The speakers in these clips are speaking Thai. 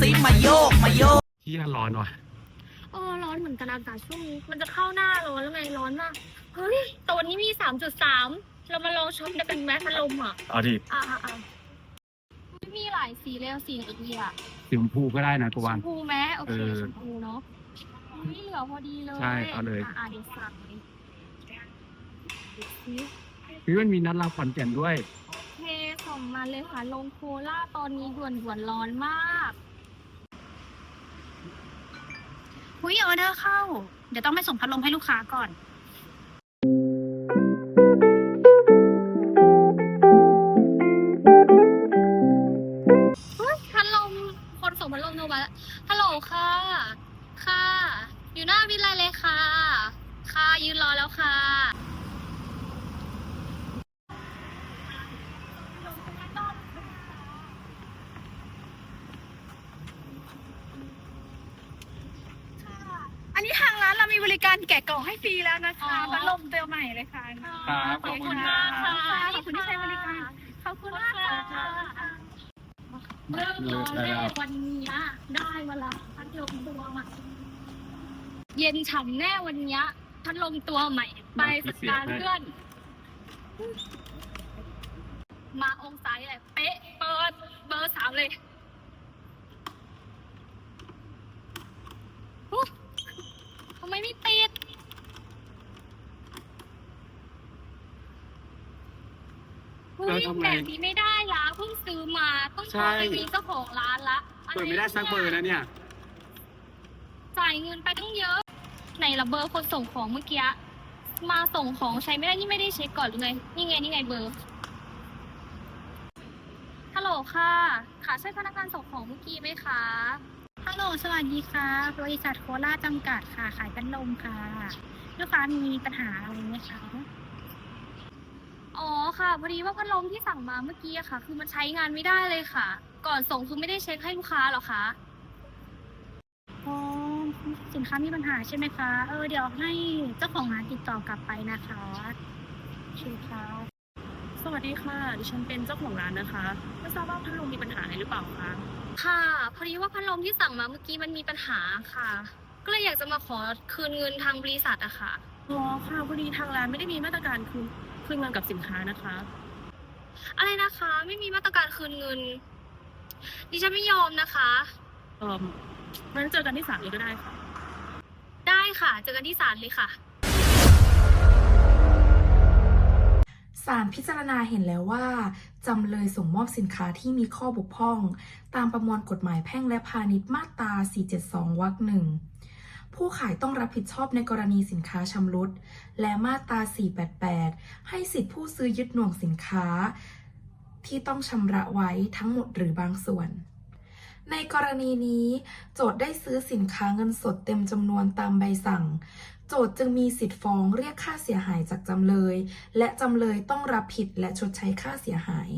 ซิมาโยกมาโยกที่ร้อนว่ะเออร้อนเหมือนกันอากาศช่วงนี้ มันจะเข้าหน้าร้อนแล้วไงร้อนมาก เฮ้ยตัวนี้มีสามจุดสามเรามาลองช็อปได้เป็นแมสพัดลมอะเอาดิอ่าอ่าอ่ามีหลายสีเลยอะสีไหนดีอะสีชมพูก็ได้นะกูชวางมพูไหมโอเคเออชมพูเนาะไม่เหลือพอดีเลยใช่เอาเลยอ่าเดี๋ยวสั่งเลยดูสิพี่มันมีนัดลาขอนแก่นด้วยเทส่งมาเลยค่ะลงโคล่าตอนนี้ด่วนด่วนๆร้อนมาก หุยออเดอร์เข้า เดี๋ยวต้องไปส่งพัดลมให้ลูกค้าก่อน พัดลมคนส่งพัดลมโทรมาแล้วฮัลโหลค่ะ ค่ะ อยู่หน้าวิทยาลัยเลยค่ะ ค่ะยืนรอแล้วค่ะ อันนี้ทางร้านเรามีบริการแกะกล่องให้ฟรีแล้วนะคะอ๋อพัดลมตัวใหม่เลยค่ะครับขอบคุณมากค่ะขอบคุณที่ใช้บริการขอบคุณมากค่ะเริ่มร้อนแรกวันนี้ได้เวลาพัดลมตัวใหม่เย็นฉ่ำแน่วันนี้พัดลมตัวใหม่ ไปสักการเพื่อน มาองศาใหญ่เป๊ะเปิดเบอร์สามเลยอุ๊ยทำไมไม่ติด เฮ้ย แล้ว ทำไง แบบนี้ไม่ได้ละเพิ่งซื้อมาต้องโทใช่รไปมีเจ้าของร้านละเปิดไม่ได้สักเบอร์นะเนี่ย จ่ายเงินไปตั้งเยอะไหนละเบอร์คนส่งของเมื่อกี้มาส่งของใช้ไม่ได้นี่ไม่ได้เช็คก่อนหรือไงนี่ไงนี่ไงเบอร์ฮัลโหลค่ะ ค่ะใช่พนักงานส่งของเมื่อกี้ไหมคะ ฮัลโหลสวัสดีค่ะ บริษัทโคราชจำกัดค่ะ ขายพัดลมค่ะ ลูกค้ามีปัญหาอะไรไหมคะ อ๋อค่ะ พอดีว่าพัดลมที่สั่งมาเมื่อกี้อะค่ะ คือมันใช้งานไม่ได้เลยค่ะ ก่อนส่งคือไม่ได้เช็คให้ลูกค้าหรอคะอ๋อสินค้ามีปัญหาใช่ไหมคะ เออเดี๋ยวให้เจ้าของร้านติดต่อกลับไปนะคะโอเคค่ะสวัสดีค่ะ ดิฉันเป็นเจ้าของร้านนะคะ ไม่ทราบว่าพัดลมมีปัญหาอะไรหรือเปล่าคะ ค่ะ พอดีว่าพัดลมที่สั่งมาเมื่อกี้มันมีปัญหาค่ะ ก็เลยอยากจะมาขอคืนเงินทางบริษัทอะค่ะ อ๋อค่ะพอดีทางร้านไม่ได้มีมาตรการคืน คืนเงินกับสินค้านะคะ อะไรนะคะ ไม่มีมาตรการคืนเงิน ดิฉันไม่ยอมนะคะเอ่องั้นเจอกันที่ศาลเลยก็ได้ค่ะ ได้ค่ะ เจอกันที่ศาลเลยค่ะ ศาลพิจารณาเห็นแล้วว่า จำเลยส่งมอบสินค้าที่มีข้อบกพร่อง ตามประมวลกฎหมายแพ่งและพาณิชย์มาตรา 472 วรรคหนึ่ง ผู้ขายต้องรับผิดชอบในกรณีสินค้าชำรุด และมาตรา 488 ให้สิทธิผู้ซื้อยึดหน่วงสินค้า ที่ต้องชำระไว้ทั้งหมดหรือบางส่วน ในกรณีนี้ โจทย์ได้ซื้อสินค้าเงินสดเต็มจำนวนตามใบสั่ง โจทย์จึงมีสิทธิ์ฟ้องเรียกค่าเสียหายจากจำเลย และจำเลยต้องรับผิดและชดใช้ค่าเสียหาย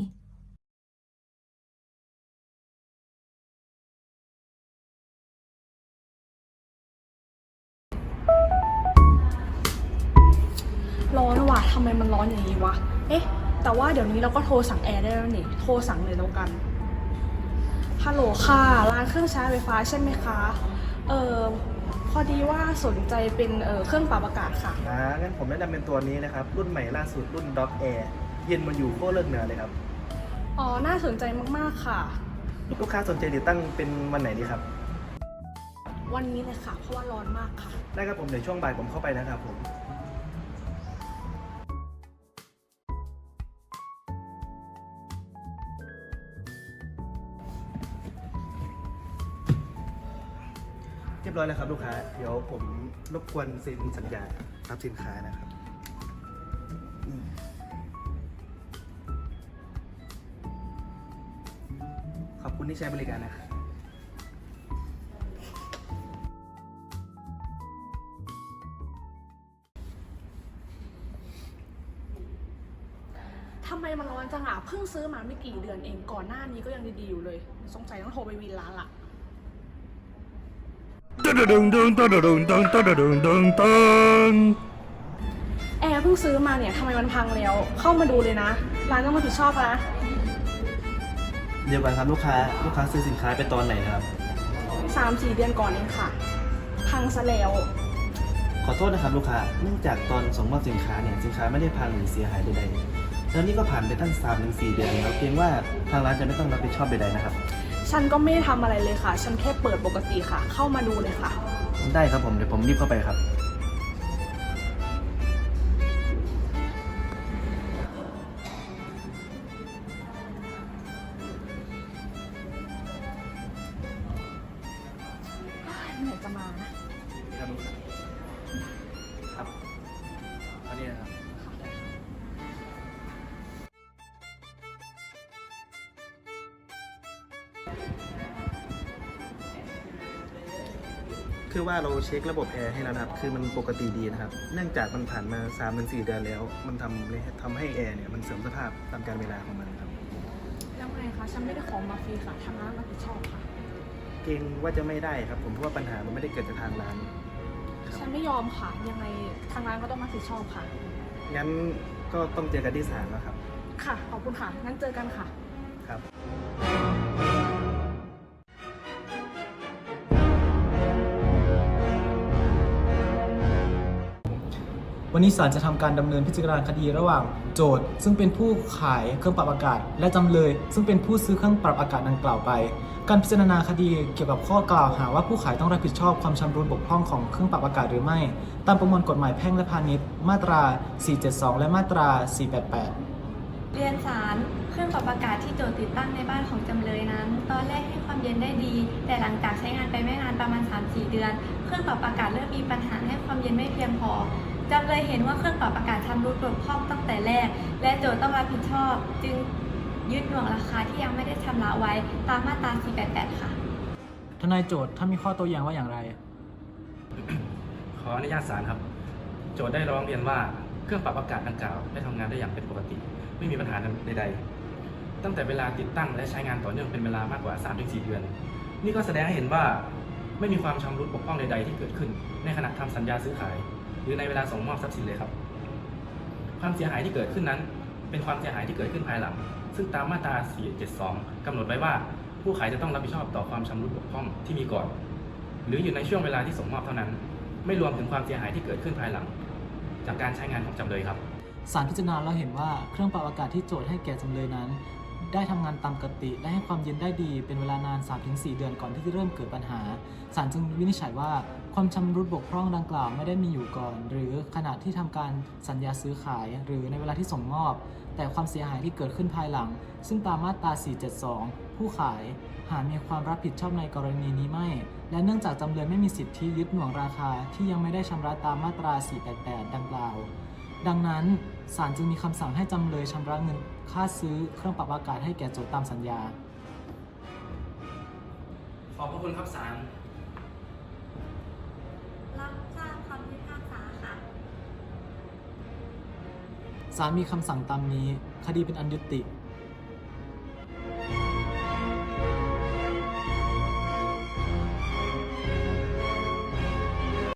ร้อนว่ะทำไมมันร้อนอย่างนี้วะ เอ๊ะ แต่ว่าเดี๋ยวนี้เราก็โทรสั่งแอร์ได้แล้วนี่ โทรสั่งเลยแล้วกัน ฮัลโหลค่ะ ร้านเครื่องใช้ไฟฟ้าใช่ไหมคะ เออพอดีว่าสนใจเป็นเออเครื่องปรับอากาศค่ะ อ่า งั้นผมแนะนำเป็นตัวนี้นะครับ รุ่นใหม่ล่าสุดรุ่น Dog Air เย็นมาอยู่โคตรเลิกเหนือเลยครับ อ๋อ น่าสนใจมากๆค่ะ ลูกค้าสนใจติดตั้งเป็นวันไหนดีครับ วันนี้เลยค่ะ เพราะว่าร้อนมากค่ะ ได้ครับผมเดี๋ยวช่วงบ่ายผมเข้าไปนะครับผม ยบร้อยแล้วครับลูกค้า เดี๋ยวผมรบกวนเซ็นสัญญารับสินค้านะครับขอบคุณที่ใช้บริการนะครับทำไมมันร้อนจังอะเพิ่งซื้อมาไม่กี่เดือนเองก่อนหน้านี้ก็ยังดีๆอยู่เลย สงสัยต้องโทรไปวินร้านละ แอร์เพิ่งซื้อมาเนี่ยทำไมมันพังแล้ว เข้ามาดูเลยนะ ร้านต้องรับผิดชอบนะ เดี๋ยวก่อนครับลูกค้าลูกค้าซื้อสินค้าไปตอนไหนนะครับ3-4เดือนก่อนเองค่ะ พังซะแล้ว ขอโทษนะครับลูกค้าเนื่องจากตอนส่งมอบสินค้าเนี่ยสินค้าไม่ได้พังหรือเสียหายใดๆแล้วนี่ก็ผ่านไปตั้ง3-4ถึง4เดือนแล้วเกรงว่าทางร้านจะไม่ต้องรับผิดชอบใดๆนะครับ ฉันก็ไม่ได้ทำอะไรเลยค่ะ ฉันแค่เปิดปกติค่ะ เข้ามาดูเลยค่ะ ได้ครับผมเดี๋ยวผมรีบเข้าไปครับ คือว่าเราเช็คระบบแอร์ให้แล้วนะครับ คือมันปกติดีนะครับ เนื่องจากมันผ่านมา3าถึงสเดือนแล้ว มันทำเลยทำให้แอร์เนี่ยมันเสื่อมสภาพตามการเวลาของมันครับแล้วไงคะฉันไม่ได้ของมาฟรีค่ะทางร้านรับผิดชอบค่ะ เกรงว่าจะไม่ได้ครับ ผมเพราะว่าปัญหามันไม่ได้เกิดจากทางร้านคฉัรับนไม่ยอมค่ะ ยังไงทางร้านก็ต้องรับผิดชอบค่ะ งั้นก็ต้องเจอกันที่ศาลแล้วครับ ค่ะขอบคุณค่ะงั้นเจอกันค่ะครับ วันนี้ศาลจะทำการดำเนินพิจารณาคดีระหว่าง โจทย์ซึ่งเป็นผู้ขายเครื่องปรับอากาศ และจำเลย ซึ่งเป็นผู้ซื้อเครื่องปรับอากาศดังกล่าวไป การพิจารณาคดีเกี่ยวกับข้อกล่าวหาว่าผู้ขายต้องรับผิดชอบความชำรุดบกพร่องของเครื่องปรับอากาศหรือไม่ ตามประมวลกฎหมายแพ่งและพาณิชย์มาตรา 472 และมาตรา 488เรียนสารเครื่องปรับอากาศที่โจทย์ติดตั้งในบ้านของจำเลยนั้น ตอนแรกให้ความเย็นได้ดี แต่หลังจากใช้งานไปไม่นานประมาณ 3-4 เดือน เครื่องปรับอากาศเริ่มมีปัญหาให้ความเย็นไม่เพียงพอ จำเลยเห็นว่าเครื่องปรับอากาศชำรุดบกพร่องตั้งแต่แรก และโจทย์ต้องรับผิดชอบ จึงยึดหน่วงราคาที่ยังไม่ได้ชำระไว้ตามมาตรา 488 ค่ะ ทนายโจทย์ถ้ามีข้อโต้แย้งว่าอย่างไร ขออนุญาตศาลครับ โจทย์ได้ร้องเรียนว่าเครื่องปรับอากาศดังกล่าวได้ทำงานได้อย่างเป็นปกติ ไม่มีปัญหาใดๆ ตั้งแต่เวลาติดตั้งและใช้งานต่อเนื่องเป็นเวลามากกว่า 3-4 เดือน นี่ก็แสดงให้เห็นว่าไม่มีความชำรุดบกพร่องใดๆที่เกิดขึ้น ในขณะทำสัญญาซื้อขาย หรือในเวลาส่งมอบทรัพย์สินเลยครับ ความเสียหายที่เกิดขึ้นนั้น เป็นความเสียหายที่เกิดขึ้นภายหลัง ซึ่งตามมาตรา 472กำหนดไว้ว่า ผู้ขายจะต้องรับผิดชอบต่อความชำรุดบกพร่องที่มีก่อน หรืออยู่ในช่วงเวลาที่ส่งมอบเท่านั้น ไม่รวมถึงความเสียหายที่เกิดขึ้นภายหลัง จากการใช้งานของจำเลยครับศาลพิจารณาแล้วเห็นว่าเครื่องปรับอากาศที่โจทย์ให้แก่จำเลยนั้น ได้ทำงานตามปกติ และให้ความเย็นได้ดีเป็นเวลานาน 3-4 เดือนก่อนที่จะเริ่มเกิดปัญหาศาลจึงวินิจฉัยว่าความชำรุดบกพร่องดังกล่าวไม่ได้มีอยู่ก่อน หรือขณะที่ทำการสัญญาซื้อขาย หรือในเวลาที่ส่งมอบ แต่ความเสียหายที่เกิดขึ้นภายหลัง ซึ่งตามมาตรา 472 ผู้ขาย หามีความรับผิดชอบในกรณีนี้ไม่ และเนื่องจากจำเลยไม่มีสิทธิยึดหน่วงราคาที่ยังไม่ได้ชำระตามมาตรา 488 ดังกล่าวดังนั้นศาลจึงมีคำสั่งให้จำเลยชำระเงิน ค่าซื้อเครื่องปรับอากาศให้แก่โจทย์ตามสัญญา ขอบพระคุณครับศาลรับทราบคำพิพากษาค่ะ ศาลมีคำสั่งตามนี้ คดีเป็นอันยุติ